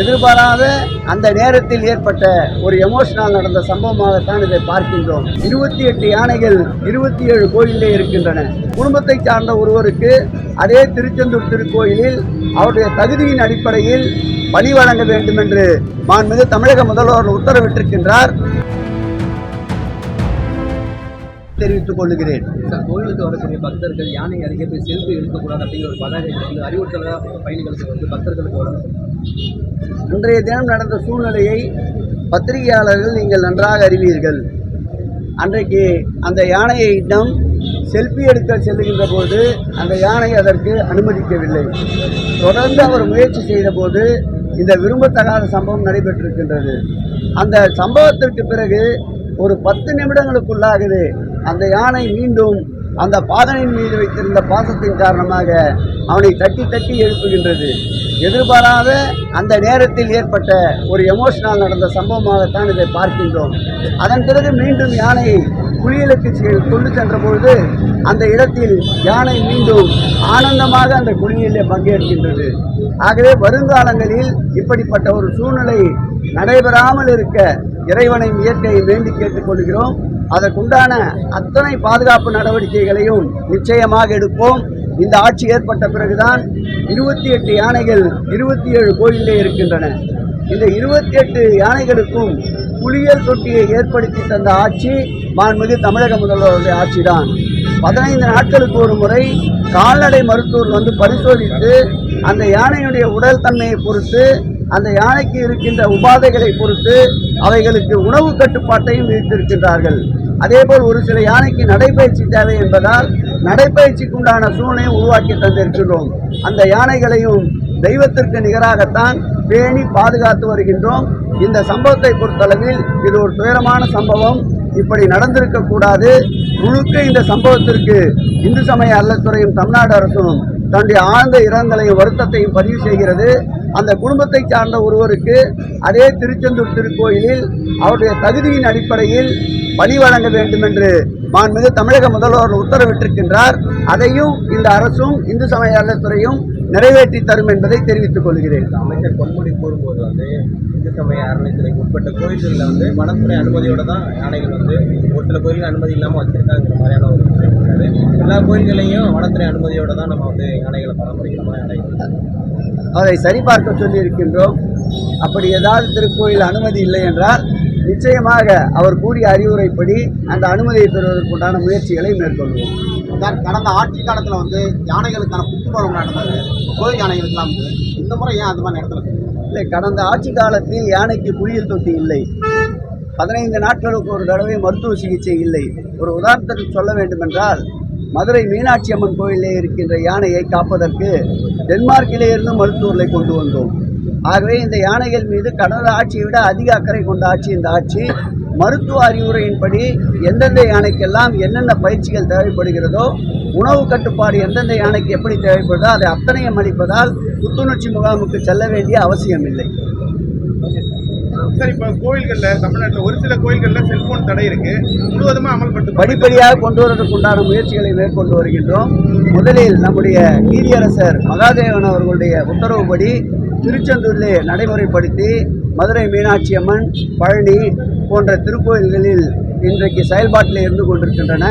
எதிர்பாராத அந்த நேரத்தில் ஏற்பட்ட ஒரு எமோஷனல் நடந்த சம்பவமாகத்தான் இதை பார்க்கின்றோம். இருபத்தி எட்டு யானைகள் இருபத்தி ஏழு கோயிலே இருக்கின்றன. குடும்பத்தை சார்ந்த ஒருவருக்கு அதே திருச்செந்தூர் திருக்கோயிலில் அவருடைய தகுதியின் அடிப்படையில் பணி வழங்க வேண்டும் என்று மாண்புமிகு தமிழக முதல்வர் உத்தரவிட்டிருக்கின்றார். தெரிவித்துக் கொள்கிறேன். சார் கோயிலுக்கு வரக்கூடிய பக்தர்கள் யானை அருகே போய் செல்ஃபி எடுக்கக்கூடாது அப்படிங்கிற ஒரு பதாகை வந்து அறிவுறுத்தலாக பயணிகளுக்கு வந்து பக்தர்களுக்கு வரும் இன்றைய தினம் நடந்த சூழ்நிலையை பத்திரிகையாளர்கள் நீங்கள் நன்றாக அறிவீர்கள். அன்றைக்கு அந்த யானையிடம் செல்ஃபி எடுக்க செல்லுகின்ற போது அந்த யானை அதற்கு அனுமதிக்கவில்லை. தொடர்ந்து அவர் முயற்சி செய்த போது இந்த விரும்பத்தகாத சம்பவம் நடைபெற்றிருக்கின்றது. அந்த சம்பவத்திற்கு பிறகு ஒரு பத்து நிமிடங்களுக்குள்ளாகவே அந்த யானை மீண்டும் அந்த பாதனின் மீது வைத்திருந்த பாசத்தின் காரணமாக அவனை தட்டி தட்டி எழுப்புகின்றது. எதிர்பாராத அந்த நேரத்தில் ஏற்பட்ட ஒரு எமோஷனல் நடந்த சம்பவமாகத்தான் இதை பார்க்கின்றோம். அதன் பிறகு மீண்டும் யானையை குளியலுக்கு கொண்டு சென்ற பொழுது அந்த இடத்தில் யானை மீண்டும் ஆனந்தமாக அந்த குளியலில் பங்கேற்கின்றது. ஆகவே வருங்காலங்களில் இப்படிப்பட்ட ஒரு சூழ்நிலை நடைபெறாமல் இருக்க இறைவனை இயற்கையை வேண்டி கேட்டுக்கொள்கிறோம். அதற்குண்டான அத்தனை பாதுகாப்பு நடவடிக்கைகளையும் நிச்சயமாக எடுப்போம். இந்த ஆட்சி ஏற்பட்ட பிறகுதான் இருபத்தி எட்டு யானைகள் இருபத்தி ஏழு கோயிலே இருக்கின்றன. இந்த இருபத்தி எட்டு யானைகளுக்கும் புளியல் தொட்டியை ஏற்படுத்தி தந்த ஆட்சி மாண்புமிகு தமிழக முதல்வருடைய ஆட்சிதான். பதினைந்து நாட்களுக்கு ஒரு முறை கால்நடை மருத்துவர் வந்து பரிசோதித்து அந்த யானையுடைய உடல் தன்மையை பொறுத்து அந்த யானைக்கு இருக்கின்ற உபாதைகளை பொறுத்து அவைகளுக்கு உணவு கட்டுப்பாட்டையும் விதித்திருக்கின்றார்கள். அதேபோல் ஒரு சில யானைக்கு நடைபயிற்சி தேவை என்பதால் நடைப்பயிற்சிக்கு உண்டான சூழ்நிலையை உருவாக்கி தந்திருக்கின்றோம். அந்த யானைகளையும் தெய்வத்திற்கு நிகராகத்தான் பேணி பாதுகாத்து வருகின்றோம். இந்த சம்பவத்தை பொறுத்தளவில் இது ஒரு துயரமான சம்பவம். இப்படி நடந்திருக்க கூடாது. முழுக்க இந்த சம்பவத்திற்கு இந்து சமய அல்லத்துறையும் தமிழ்நாடு அரசும் தன்னுடைய ஆழ்ந்த இரங்கலையும் வருத்தத்தையும் பதிவு செய்கிறது. அந்த குடும்பத்தை சார்ந்த ஒருவருக்கு அதே திருச்செந்தூர் திருக்கோயிலில் அவருடைய தகுதியின் அடிப்படையில் பணி வழங்க வேண்டும் என்று மாண்புமிகு தமிழக முதல்வர் உத்தரவிட்டிருக்கின்றார். அதையும் இந்த அரசும் இந்து சமய அறத்துறையும் நிறைவேற்றி தரும் என்பதை தெரிவித்துக் கொள்கிறேன். அமைச்சர் பொன்முடி கூறும்போது வந்து இந்து சமய அறநிலைத்துறைக்கு உட்பட்ட கோயில்களில் வந்து வனத்துறை அனுமதியோட தான் யானைகள் வந்து ஒரு சில கோயில்கள் அனுமதி இல்லாமல் வச்சிருக்காங்கிற மாதிரியான ஒரு எல்லா கோயில்களையும் வனத்துறை அனுமதியோட தான் நம்ம வந்து யானைகளை பராமரிக்கிறோமா யானைகள் அதை சரிபார்க்க சொல்லியிருக்கின்றோம். அப்படி ஏதாவது திருக்கோயில் அனுமதி இல்லை என்றால் நிச்சயமாக அவர் கூறிய அறிவுரைப்படி அந்த அனுமதியை பெறுவதற்குண்டான முயற்சிகளை மேற்கொள்வோம். சார் கடந்த ஆட்சி காலத்தில் வந்து யானைகளுக்கான புத்துப்பருவம் நடந்தது கோயில் யானைகளுக்கெல்லாம் இந்த முறை ஏன் அது மாதிரி நடத்தல? இல்லை கடந்த ஆட்சி காலத்தில் யானைக்கு குளியல் தொட்டி இல்லை. பதினைந்து நாட்களுக்கு ஒரு தடவை மருத்துவ சிகிச்சை இல்லை. ஒரு உதாரணத்துக்கு சொல்ல வேண்டுமென்றால் மதுரை மீனாட்சி அம்மன் கோயிலே இருக்கின்ற யானையை காப்பதற்கு டென்மார்க்கிலே இருந்து மருத்துவர்களை கொண்டு வந்தோம். ஆகவே இந்த யானைகள் மீது கடந்த ஆட்சியை விட அதிக அக்கறை கொண்ட ஆட்சி இந்த ஆட்சி. மருத்துவ அறிவுரையின்படி எந்தெந்த யானைக்கெல்லாம் என்னென்ன பயிற்சிகள் தேவைப்படுகிறதோ உணவு கட்டுப்பாடு எந்தெந்த யானைக்கு எப்படி தேவைப்படுதோ அதை அத்தனையும் அளிப்பதால் புத்துணர்ச்சி முகாமுக்கு செல்ல வேண்டிய அவசியம் இல்லை சார் இப்போ கோயில்களில் தமிழ்நாட்டில் ஒரு சில கோயில்களில் செல்போன் தடை இருக்கு. முழுவதுமாக அமல்பட்டு படிப்படியாக கொண்டு வருவதற்குண்டான முயற்சிகளை மேற்கொண்டு வருகின்றோம். முதலில் நம்முடைய நீதியரசர் மகாதேவன் அவர்களுடைய உத்தரவுப்படி திருச்செந்தூரிலே நடைமுறைப்படுத்தி மதுரை மீனாட்சி அம்மன் பழனி போன்ற திருக்கோயில்களில் இன்றைக்கு செயல்பாட்டில் இருந்து கொண்டிருக்கின்றன.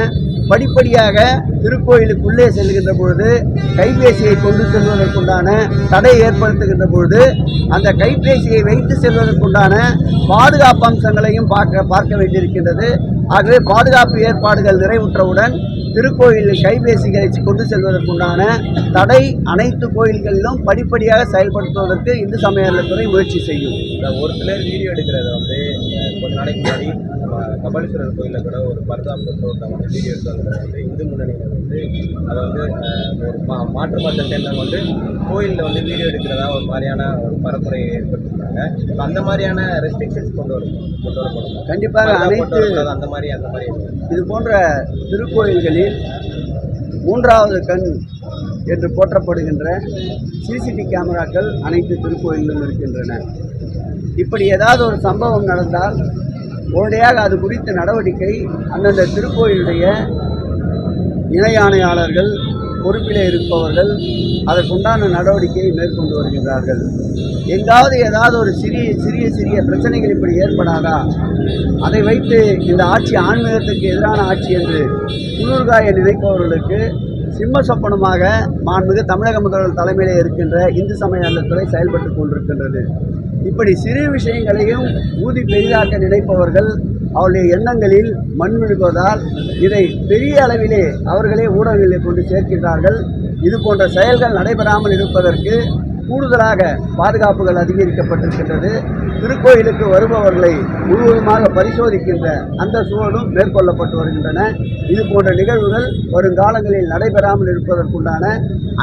படிப்படியாக திருக்கோயிலுக்குள்ளே செல்கின்ற பொழுது கைபேசியை கொண்டு செல்வதற்குண்டான தடை ஏற்படுத்துகின்ற பொழுது அந்த கைபேசியை வைத்து செல்வதற்குண்டான பாதுகாப்பு அம்சங்களையும் பார்க்க பார்க்க வேண்டியிருக்கின்றது. ஆகவே பாதுகாப்பு ஏற்பாடுகள் நிறைவுற்றவுடன் திருக்கோயிலில் கைபேசிகளை கொண்டு செல்வதற்குண்டான தடை அனைத்து கோயில்களிலும் படிப்படியாக செயல்படுத்துவதற்கு இந்து சமய அறநிலையத்துறை முயற்சி செய்யும். இந்த ஒரு சிலர் வீடியோ எடுக்கிறத வந்து கொஞ்ச நாளைக்கு முன்னாடி நம்ம கபாலீஸ்வரர் கோயிலில் கூட ஒரு பர்தா போட்டு ஒருத்தவங்க வீடியோ எடுத்தாங்க வந்து இந்து முன்னணியில் வந்து அதை வந்து ஒரு மா மாற்று மத சேர்ந்தவங்க வந்து கோயிலில் வந்து வீடியோ எடுக்கிறதா ஒரு மாதிரியான ஒரு பரப்புரையை ஏற்படுத்திருக்காங்க அந்த மாதிரியான ரெஸ்ட்ரிக்ஷன்ஸ் கொண்டு வரும் கொண்டு வரப்படும். கண்டிப்பாக அனைத்து அந்த மாதிரி அந்த மாதிரி. இது போன்ற திருக்கோயில்களில் மூன்றாவது கண் என்று போற்றப்படுகின்ற சிசிடி கேமராக்கள் அனைத்து திருக்கோயிலும் இருக்கின்றன. இப்படி ஏதாவது ஒரு சம்பவம் நடந்தால் உடனடியாக அது குறித்த நடவடிக்கை அந்தந்த திருக்கோயிலுடைய இணை ஆணையாளர்கள் பொறுப்பிலே இருப்பவர்கள் அதற்குண்டான நடவடிக்கையை மேற்கொண்டு வருகின்றார்கள். எங்காவது ஏதாவது ஒரு சிறிய சிறிய சிறிய பிரச்சனைகள் இப்படி ஏற்படாதா? அதை வைத்து இந்த ஆட்சி ஆன்மீகத்துக்கு எதிரான ஆட்சி என்று குளிர்காய நினைப்பவர்களுக்கு சிம்ம சொப்பனமாக மாண்புமிகு தமிழக முதல்வர் தலைமையிலே இருக்கின்ற இந்து சமய நலத்துறை செயல்பட்டு கொண்டிருக்கின்றது. இப்படி சிறு விஷயங்களையும் ஊதி பெரிதாக்க நினைப்பவர்கள் அவருடைய எண்ணங்களில் மண் விழுவதால் இதை பெரிய அளவிலே அவர்களே ஊடகங்களை கொண்டு சேர்க்கின்றார்கள். இது போன்ற செயல்கள் நடைபெறாமல் இருப்பதற்கு கூடுதலாக பாதுகாப்புகள் அதிகரிக்கப்பட்டிருக்கின்றது. திருக்கோயிலுக்கு வருபவர்களை முழுவதுமாக பரிசோதிக்கின்ற அந்த சூழலும் மேற்கொள்ளப்பட்டு வருகின்றன. இது போன்ற நிகழ்வுகள் வருங்காலங்களில் நடைபெறாமல் இருப்பதற்குண்டான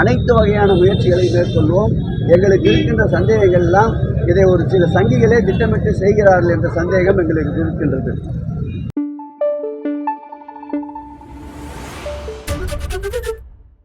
அனைத்து வகையான முயற்சிகளை மேற்கொள்வோம். எங்களுக்கு இருக்கின்ற சந்தேகங்கள் எல்லாம் இதை ஒரு சில சங்கிகளே திட்டமிட்டு செய்கிறார்கள் என்ற சந்தேகம் எங்களுக்கு இருக்கின்றது.